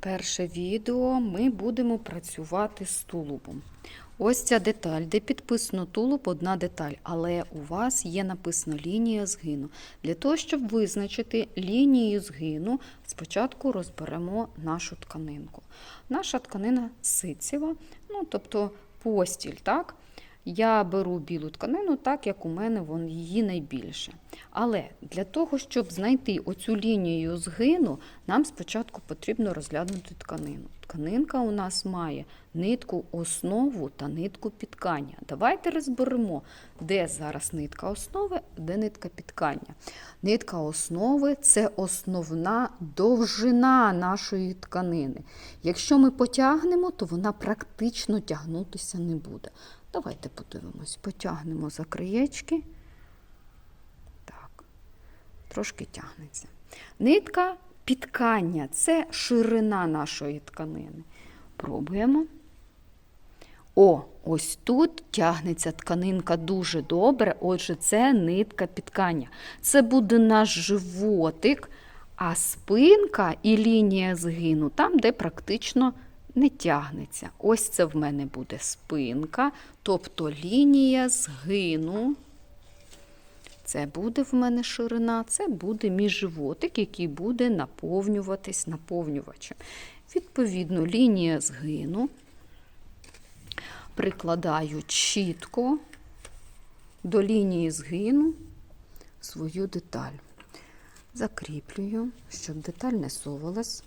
перше відео ми будемо працювати з тулубом. Ось ця деталь, де підписано тулуб, одна деталь, але у вас є написано лінія згину. Для того, щоб визначити лінію згину, спочатку розберемо нашу тканинку. Наша тканина ситцева, ну тобто постіль, так? Я беру білу тканину, так як у мене вон, її найбільше. Але для того, щоб знайти оцю лінію згину, нам спочатку потрібно розглянути тканину. Тканинка у нас має нитку основу та нитку підкання. Давайте розберемо, де зараз нитка основи, де нитка підкання. Нитка основи це основна довжина нашої тканини. Якщо ми потягнемо, то вона практично тягнутися не буде. Давайте подивимось, потягнемо за краєчки. Так, трошки тягнеться. Нитка підкання це ширина нашої тканини. Пробуємо. О, ось тут тягнеться тканинка дуже добре. Отже, це нитка підкання. Це буде наш животик, а спинка і лінія згину там, де практично не тягнеться. Ось це в мене буде спинка, тобто лінія згину. Це буде в мене ширина, це буде мій животик, який буде наповнюватись наповнювачем. Відповідно, лінія згину прикладаю чітко до лінії згину свою деталь. Закріплюю, щоб деталь не совалась.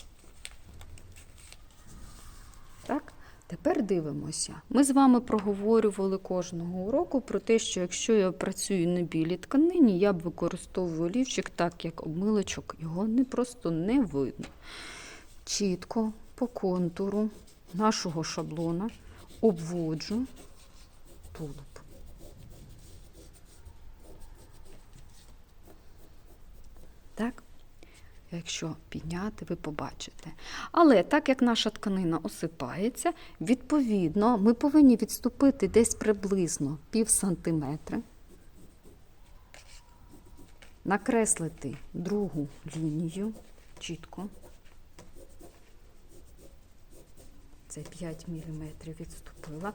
Так? Тепер дивимося. Ми з вами проговорювали кожного уроку про те, що якщо я працюю на білій тканині, я б використовую олівчик так, як обмилочок, його не просто не видно. Чітко по контуру нашого шаблона обводжу тулуб. Так? Якщо підняти, ви побачите. Але так як наша тканина осипається, відповідно, ми повинні відступити десь приблизно пів сантиметра, накреслити другу лінію чітко. Це 5 мм відступила.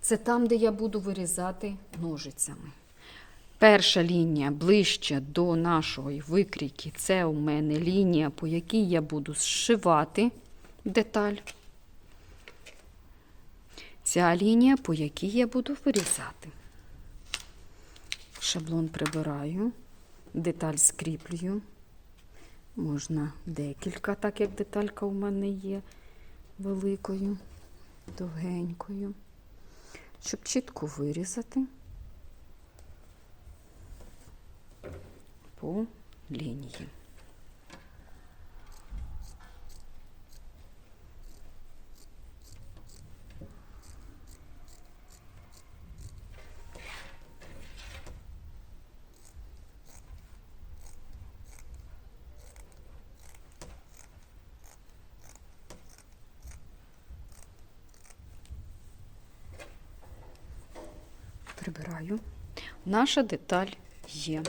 Це там, де я буду вирізати ножицями. Перша лінія ближче до нашої викрійки, це у мене лінія, по якій я буду зшивати деталь. Ця лінія, по якій я буду вирізати. Шаблон прибираю, деталь скріплюю. Можна декілька, так як деталька у мене є великою, довгенькою, щоб чітко вирізати. По лінії. Прибираю. Наша деталь є.